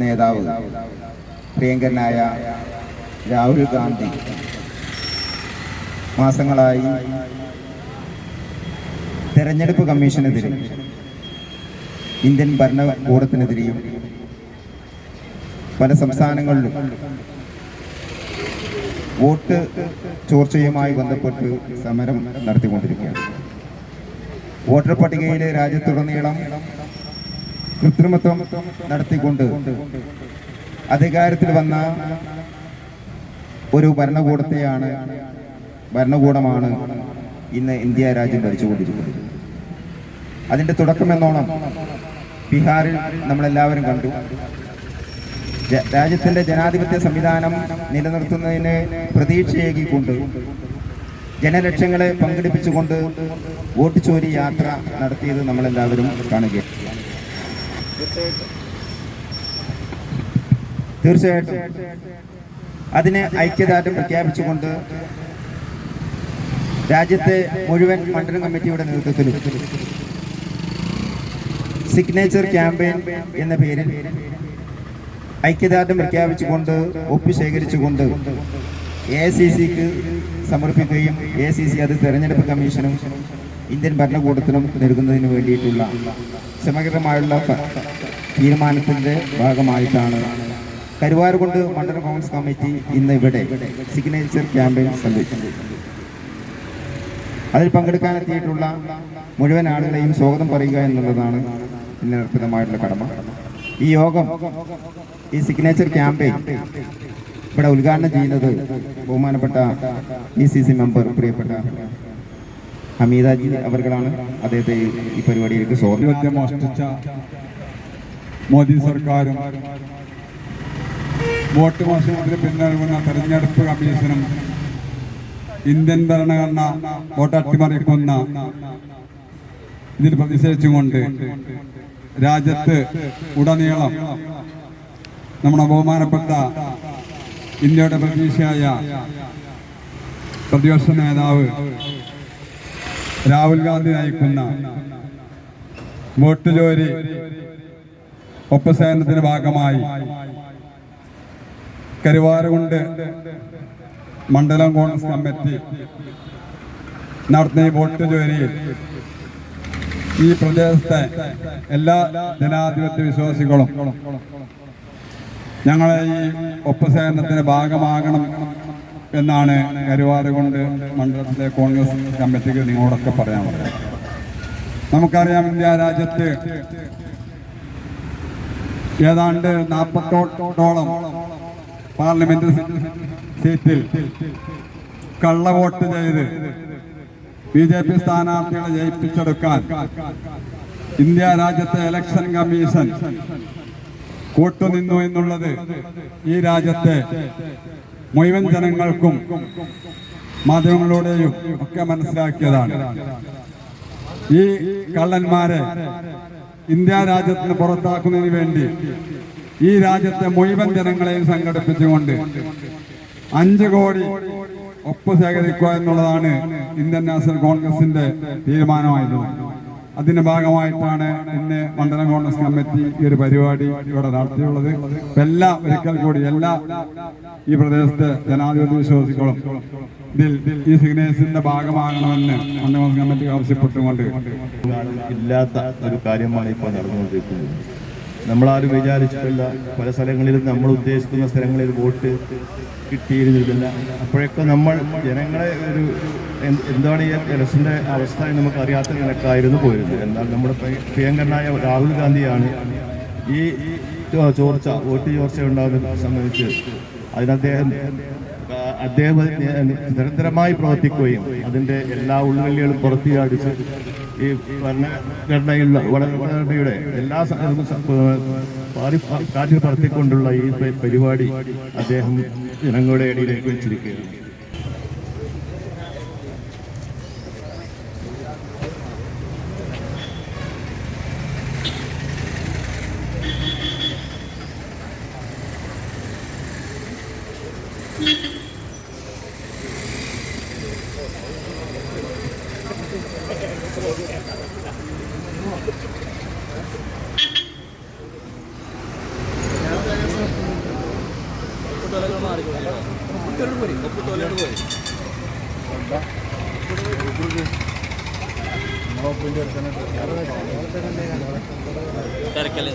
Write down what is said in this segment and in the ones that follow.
നേതാവ് പ്രിയങ്കരനായ രാഹുൽ ഗാന്ധി. മാസങ്ങളായി തെരഞ്ഞെടുപ്പ് കമ്മീഷനെതിരെ ഇന്ത്യൻ ഭരണകൂടത്തിനെതിരെയും പല സംസ്ഥാനങ്ങളിലും വോട്ട് ചോർച്ചയുമായി ബന്ധപ്പെട്ട് സമരം നടത്തിക്കൊണ്ടിരിക്കുകയാണ്. വോട്ടർ പട്ടികയിലെ രാജ്യത്തുടനീളം കൃത്രിമത്വം നടത്തിക്കൊണ്ട് അധികാരത്തിൽ വന്ന ഒരു ഭരണകൂടത്തെയാണ് ഭരണകൂടമാണ് ഇന്ന് ഇന്ത്യ രാജ്യം ഭരിച്ചുകൊണ്ടിരിക്കുന്നത്. അതിന്റെ തുടക്കമെന്നോണം ബീഹാറിൽ നമ്മളെല്ലാവരും കണ്ടു. രാജ്യത്തിന്റെ ജനാധിപത്യ സംവിധാനം നിലനിർത്തുന്നതിന് പ്രതീക്ഷയേകിക്കൊണ്ട് ജനലക്ഷങ്ങളെ പങ്കെടുപ്പിച്ചുകൊണ്ട് വോട്ട് ചോരി യാത്ര നടത്തിയത് നമ്മളെല്ലാവരും കാണുകയാണ്. തീർച്ചയായിട്ടും. അതിനെ ഐക്യദാർഢ്യം പ്രഖ്യാപിച്ചുകൊണ്ട് രാജ്യത്തെ മുഴുവൻ മണ്ഡലം കമ്മിറ്റിയുടെ നേതൃത്വത്തിലും സിഗ്നേച്ചർ ക്യാമ്പയിൻ എന്ന പേരിൽ ഐക്യദാർഢ്യം പ്രഖ്യാപിച്ചുകൊണ്ട് ഒപ്പ് ശേഖരിച്ചുകൊണ്ട് എ സി സിക്ക് സമർപ്പിക്കുകയും എ സി സി അത് തെരഞ്ഞെടുപ്പ് കമ്മീഷനും ഇന്ത്യൻ ഭരണകൂടത്തിനും നൽകുന്നതിന് വേണ്ടിയിട്ടുള്ള സമഗ്രമായുള്ള തീരുമാനത്തിന്റെ ഭാഗമായിട്ടാണ്. കരുവാരുകൊണ്ട് മണ്ഡലം കോൺഗ്രസ് കമ്മിറ്റി ഇന്ന് ഇവിടെ സിഗ്നേച്ചർ ക്യാമ്പയിൻ സംഘടിപ്പിച്ചത് അതിൽ പങ്കെടുക്കാനെത്തിയിട്ടുള്ള മുഴുവൻ ആളുകളെയും സ്വാഗതം പറയുക എന്നുള്ളതാണ് ഇന്ന് അർപ്പിതമായിട്ടുള്ള കടമ. ഈ യോഗം ഈ സിഗ്നേച്ചർ ക്യാമ്പയിൻ ഇവിടെ ഉദ്ഘാടനം ചെയ്യുന്നത് ബഹുമാനപ്പെട്ട ഇ സി സി മെമ്പർ പ്രിയപ്പെട്ട ഹമീദാജി അവർകളാണ്. അദ്ദേഹത്തെ ഈ- പരിപാടിയിലേക്ക് സ്വാഗതം. മോദി സർക്കാരും വോട്ട് മോഷണത്തിന് പിന്നൽകുന്ന തെരഞ്ഞെടുപ്പ് കമ്മീഷനും ഇന്ത്യൻ ഭരണഘടന വോട്ട് അട്ടിമറിക്കുന്ന ഇതിൽ പ്രതിഷേധിച്ചുകൊണ്ട് രാജ്യത്ത് ഉടനീളം നമ്മുടെ ബഹുമാനപ്പെട്ട ഇന്ത്യയുടെ പ്രതീക്ഷയായ പ്രതിപക്ഷ നേതാവ് രാഹുൽ ഗാന്ധി നയിക്കുന്ന വോട്ട് ജോലി ഒപ്പസേനത്തിന്റെ ഭാഗമായി കരുവാരുകൊണ്ട് മണ്ഡലം കോൺഗ്രസ് കമ്മിറ്റി നടത്തുന്ന ഈ വോട്ട് ജോലിയിൽ ഈ പ്രദേശത്തെ എല്ലാ ജനാധിപത്യ വിശ്വാസികളും ഞങ്ങളെ ഈ ഒപ്പസേനത്തിന്റെ ഭാഗമാകണം എന്നാണ് കരുവാരുകൊണ്ട് മണ്ഡലത്തിലെ കോൺഗ്രസ് കമ്മിറ്റിക്ക് നിങ്ങളോടൊക്കെ പറയാൻ പറയാം നമുക്കറിയാം ഇന്ത്യ രാജ്യത്ത് ഏതാണ്ട് നാൽപ്പത്തോട്ടോളം പാർലമെന്റ് സീറ്റിൽ കള്ളവോട്ട് ചെയ്ത് ബി ജെ പി സ്ഥാനാർത്ഥികളെ ജയിപ്പിച്ചെടുക്കാൻ ഇന്ത്യ രാജ്യത്തെ ഇലക്ഷൻ കമ്മീഷൻ കൂട്ടുനിന്നു എന്നുള്ളത് ഈ രാജ്യത്തെ മുഴുവൻ ജനങ്ങൾക്കും മാധ്യമങ്ങളിലൂടെയും ഒക്കെ മനസ്സിലാക്കിയതാണ്. ഈ കള്ളന്മാരെ ഇന്ത്യ രാജ്യത്തിന് പുറത്താക്കുന്നതിന് വേണ്ടി ഈ രാജ്യത്തെ മുഴുവൻ ജനങ്ങളെയും സംഘടിപ്പിച്ചുകൊണ്ട് അഞ്ച് കോടി ഒപ്പ് ശേഖരിക്കുക എന്നുള്ളതാണ് ഇന്ത്യൻ നാഷണൽ കോൺഗ്രസിന്റെ തീരുമാനമായിരുന്നത് അതിന്റെ ഭാഗമായിട്ടാണ് ഇന്ന് മണ്ഡലം കോൺഗ്രസ് കമ്മിറ്റി ഈ ഒരു പരിപാടി ഇവിടെ നടത്തിയുള്ളത്. എല്ലാ ഒരിക്കൽ കൂടി എല്ലാ ഈ പ്രദേശത്തെ ജനാധിപത്യ വിശ്വാസികളും ഇതിൽ ഈ സിഗ്നേഴ്സിന്റെ ഭാഗമാകണമെന്ന് മണ്ഡലം കോൺഗ്രസ് കമ്മിറ്റി ആവശ്യപ്പെട്ടുകൊണ്ട്. ഇല്ലാത്ത ഒരു കാര്യമാണ് ഇപ്പോൾ നടന്നുകൊണ്ടിരിക്കുന്നത്. നമ്മളാരും വിചാരിച്ചിട്ടില്ല. പല സ്ഥലങ്ങളിലും നമ്മൾ ഉദ്ദേശിക്കുന്ന സ്ഥലങ്ങളിൽ വോട്ട് കിട്ടിയിരുന്നില്ല അപ്പോഴൊക്കെ നമ്മൾ ജനങ്ങളെ ഒരു എന്താണ് ഈ ഇലക്ഷന്റെ അവസ്ഥ എന്ന് നമുക്ക് അറിയാത്ത കണക്കായിരുന്നു പോയിരുന്നത്. എന്നാൽ നമ്മുടെ പ്രിയ- പ്രിയങ്കരനായ രാഹുൽ ഗാന്ധിയാണ് ഈ ചോർച്ച വോട്ട് ചോർച്ച ഉണ്ടാകുന്ന സംബന്ധിച്ച് അതിന് അദ്ദേഹം അദ്ദേഹം നിരന്തരമായി പ്രവർത്തിക്കുകയും അതിന്റെ എല്ലാ ഉൾവെള്ളികളും പുറത്തിയടിച്ച് ഈ ഭരണഘടനയുള്ള ഭരണഘടനയുടെ എല്ലാ കാറ്റിൽ പറത്തിക്കൊണ്ടുള്ള ഈ പരിപാടി അദ്ദേഹം ജനങ്ങളുടെ ഇടയിലേക്ക് വെച്ചിരിക്കുകയാണ്. തിരക്കല്ലേ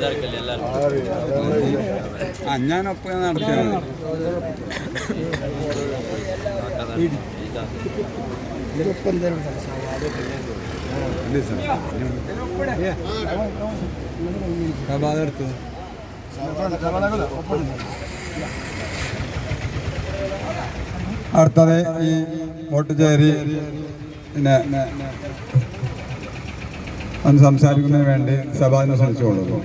ആ എടുത്തു? അടുത്തത് ഈ വോട്ടുചേരി പിന്നെ ഒന്ന് സംസാരിക്കുന്നതിന് വേണ്ടി സഭാന്ന് ശ്രമിച്ചുകൊള്ളുന്നു.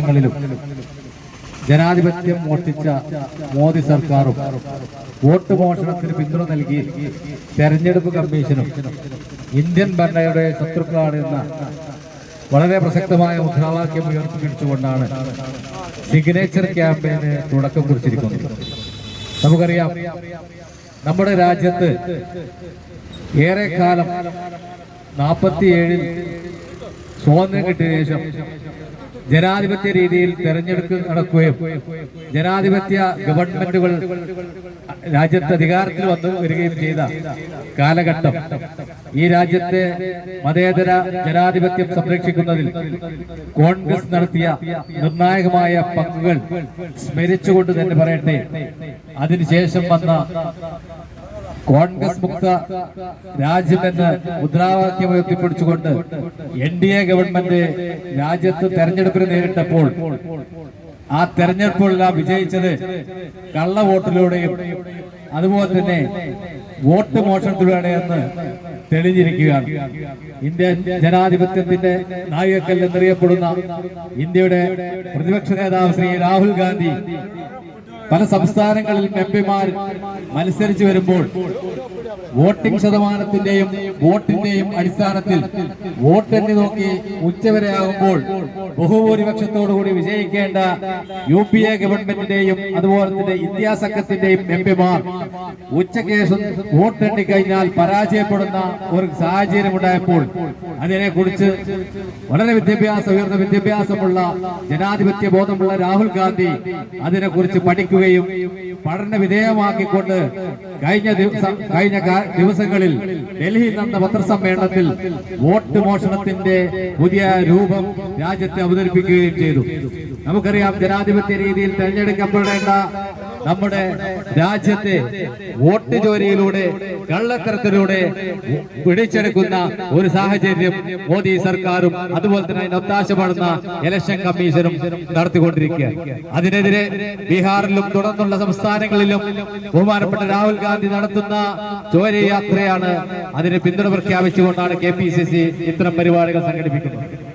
ങ്ങളിലും ജനാധിപത്യം മോഷ്ടിച്ച മോദി സർക്കാരും വോട്ട് മോഷണത്തിന് പിന്തുണ നൽകി തെരഞ്ഞെടുപ്പ് കമ്മീഷനും ഇന്ത്യൻ ഭരണയുടെ ശത്രുക്കളാണെന്ന വളരെ പ്രസക്തമായ മുദ്രാവാക്യം ഉയർത്തിപ്പിടിച്ചുകൊണ്ടാണ് സിഗ്നേച്ചർ ക്യാമ്പയിന് തുടക്കം കുറിച്ചിരിക്കുന്നത്. നമുക്കറിയാം നമ്മുടെ രാജ്യത്ത് ഏറെക്കാലം നാൽപ്പത്തിയേഴിൽ സ്വാതന്ത്ര്യം കിട്ടിയ ശേഷം ജനാധിപത്യ രീതിയിൽ തെരഞ്ഞെടുപ്പ് നടക്കുകയും ജനാധിപത്യ ഗവൺമെന്റുകൾ രാജ്യത്ത് അധികാരത്തിൽ വന്നു വരികയും ചെയ്ത കാലഘട്ടം. ഈ രാജ്യത്തെ മതേതര ജനാധിപത്യം സംരക്ഷിക്കുന്നതിൽ കോൺഗ്രസ് നടത്തിയ നിർണായകമായ പങ്കുകൾ സ്മരിച്ചുകൊണ്ട് തന്നെ പറയട്ടെ. അതിനുശേഷം വന്ന കോൺഗ്രസ് മുക്ത രാജ്യമെന്ന് മുദ്രാവാക്യം ഉയർത്തിപ്പിടിച്ചുകൊണ്ട് എൻ ഡി എ ഗവൺമെന്റ് രാജ്യത്ത് തെരഞ്ഞെടുപ്പിന് നേരിട്ടപ്പോൾ ആ തെരഞ്ഞെടുപ്പുകളെല്ലാം വിജയിച്ചത് കള്ള വോട്ടിലൂടെയും അതുപോലെ തന്നെ വോട്ട് മോഷണത്തിലൂടെയെന്ന് തെളിഞ്ഞിരിക്കുകയാണ്. ഇന്ത്യൻ ജനാധിപത്യത്തിന്റെ നായകക്കൽ എന്നറിയപ്പെടുന്ന ഇന്ത്യയുടെ പ്രതിപക്ഷ നേതാവ് ശ്രീ രാഹുൽ ഗാന്ധി പല സംസ്ഥാനങ്ങളിൽ എംപിമാർ മത്സരിച്ചു വരുമ്പോൾ വോട്ടിംഗ് ശതമാനത്തിന്റെയും വോട്ടിന്റെയും അടിസ്ഥാനത്തിൽ വോട്ടെണ്ണി നോക്കി ഉച്ചവരെ ആകുമ്പോൾ ബഹുഭൂരിപക്ഷത്തോടുകൂടി വിജയിക്കേണ്ട യു പി എ ഗവൺമെന്റിന്റെയും അതുപോലെ തന്നെ ഇന്ത്യ സംഘത്തിന്റെയും എംപിമാർ പിമാർ ശേഷം വോട്ടെണ്ണി കഴിഞ്ഞാൽ പരാജയപ്പെടുന്ന ഒരു സാഹചര്യം ഉണ്ടായപ്പോൾ അതിനെക്കുറിച്ച് വളരെ വിദ്യാഭ്യാസ ഉയർന്ന വിദ്യാഭ്യാസമുള്ള ജനാധിപത്യ ബോധമുള്ള രാഹുൽ ഗാന്ധി അതിനെക്കുറിച്ച് പഠിക്കുകയും പഠന വിധേയമാക്കിക്കൊണ്ട് കഴിഞ്ഞ ദിവസം കഴിഞ്ഞ ദിവസങ്ങളിൽ ഡൽഹി നടന്ന പത്രസമ്മേളനത്തിൽ വോട്ട് മോഷണത്തിന്റെ പുതിയ രൂപം രാജ്യത്തെ അവതരിപ്പിക്കുകയും ചെയ്തു. നമുക്കറിയാം ജനാധിപത്യ രീതിയിൽ തെരഞ്ഞെടുക്കപ്പെടേണ്ട നമ്മുടെ രാജ്യത്തെ വോട്ട് ജോലിയിലൂടെ കള്ളത്തരത്തിലൂടെ പിടിച്ചെടുക്കുന്ന ഒരു സാഹചര്യം മോദി സർക്കാരും അതുപോലെ തന്നെ അതിന് പാടുന്ന ഇലക്ഷൻ കമ്മീഷനും നടത്തിക്കൊണ്ടിരിക്കുക അതിനെതിരെ ബീഹാറിലും തുടർന്നുള്ള സംസ്ഥാനങ്ങളിലും ബഹുമാനപ്പെട്ട രാഹുൽ ഗാന്ധി നടത്തുന്ന ചോരയാത്രയാണ് അതിന് പിന്തുണ പ്രഖ്യാപിച്ചുകൊണ്ടാണ് കെ പി സി സി ഇത്തരം പരിപാടികൾ സംഘടിപ്പിക്കുന്നത്.